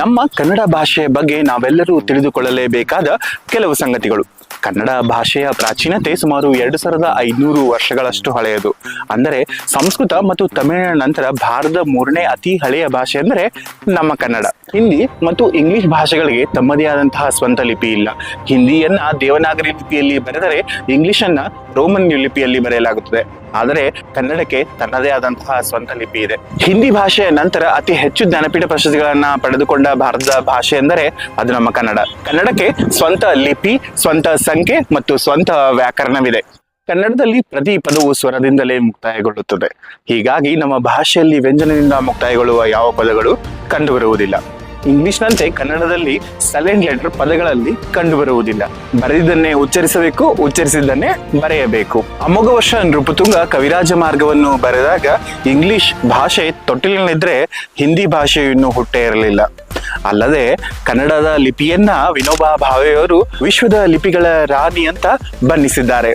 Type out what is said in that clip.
ನಮ್ಮ ಕನ್ನಡ ಭಾಷೆಯ ಬಗ್ಗೆ ನಾವೆಲ್ಲರೂ ತಿಳಿದುಕೊಳ್ಳಲೇಬೇಕಾದ ಕೆಲವು ಸಂಗತಿಗಳು. ಕನ್ನಡ ಭಾಷೆಯ ಪ್ರಾಚೀನತೆ ಸುಮಾರು ಎರಡು ಸಾವಿರದ ಐದುನೂರು ವರ್ಷಗಳಷ್ಟು ಹಳೆಯದು. ಅಂದರೆ ಸಂಸ್ಕೃತ ಮತ್ತು ತಮಿಳಿನ ನಂತರ ಭಾರತದ ಮೂರನೇ ಅತಿ ಹಳೆಯ ಭಾಷೆ ಅಂದರೆ ನಮ್ಮ ಕನ್ನಡ. ಹಿಂದಿ ಮತ್ತು ಇಂಗ್ಲಿಷ್ ಭಾಷೆಗಳಿಗೆ ತಮ್ಮದೇ ಆದಂತಹ ಸ್ವಂತ ಲಿಪಿ ಇಲ್ಲ. ಹಿಂದಿಯನ್ನ ದೇವನಾಗರಿ ಲಿಪಿಯಲ್ಲಿ ಬರೆದರೆ ಇಂಗ್ಲಿಷನ್ನ ರೋಮನ್ ಲಿಪಿಯಲ್ಲಿ ಬರೆಯಲಾಗುತ್ತದೆ. ಆದರೆ ಕನ್ನಡಕ್ಕೆ ತನ್ನದೇ ಆದಂತಹ ಸ್ವಂತ ಲಿಪಿ ಇದೆ. ಹಿಂದಿ ಭಾಷೆಯ ನಂತರ ಅತಿ ಹೆಚ್ಚು ಜ್ಞಾನಪೀಠ ಪ್ರಶಸ್ತಿಗಳನ್ನ ಪಡೆದುಕೊಂಡ ಭಾರತದ ಭಾಷೆ ಎಂದರೆ ಅದು ನಮ್ಮ ಕನ್ನಡ. ಕನ್ನಡಕ್ಕೆ ಸ್ವಂತ ಲಿಪಿ, ಸ್ವಂತ ಸಂಖ್ಯೆ ಮತ್ತು ಸ್ವಂತ ವ್ಯಾಕರಣವಿದೆ. ಕನ್ನಡದಲ್ಲಿ ಪ್ರತಿ ಪದವು ಸ್ವರದಿಂದಲೇ ಮುಕ್ತಾಯಗೊಳ್ಳುತ್ತದೆ. ಹೀಗಾಗಿ ನಮ್ಮ ಭಾಷೆಯಲ್ಲಿ ವ್ಯಂಜನದಿಂದ ಮುಕ್ತಾಯಗೊಳ್ಳುವ ಯಾವ ಪದಗಳು ಕಂಡುಬರುವುದಿಲ್ಲ. ಇಂಗ್ಲಿಷ್ನಂತೆ ಕನ್ನಡದಲ್ಲಿ ಸೈಲೆಂಟ್ ಲೆಟರ್ ಪದಗಳಲ್ಲಿ ಕಂಡುಬರುವುದಿಲ್ಲ. ಬರೆದಿದ್ದನ್ನೇ ಉಚ್ಚರಿಸಬೇಕು, ಉಚ್ಚರಿಸಿದ್ದನ್ನೇ ಬರೆಯಬೇಕು. ಅಮೋಘ ವರ್ಷ ನೃಪತುಂಗ ಕವಿರಾಜ ಮಾರ್ಗವನ್ನು ಬರೆದಾಗ ಇಂಗ್ಲಿಷ್ ಭಾಷೆ ತೊಟ್ಟಿಲಿನಲ್ಲಿದ್ರೆ ಹಿಂದಿ ಭಾಷೆಯನ್ನು ಹುಟ್ಟೇ ಇರಲಿಲ್ಲ. ಅಲ್ಲದೆ ಕನ್ನಡದ ಲಿಪಿಯನ್ನ ವಿನೋಬಾ ಭಾವೆಯವರು ವಿಶ್ವದ ಲಿಪಿಗಳ ರಾಣಿ ಅಂತ ಬಣ್ಣಿಸಿದ್ದಾರೆ.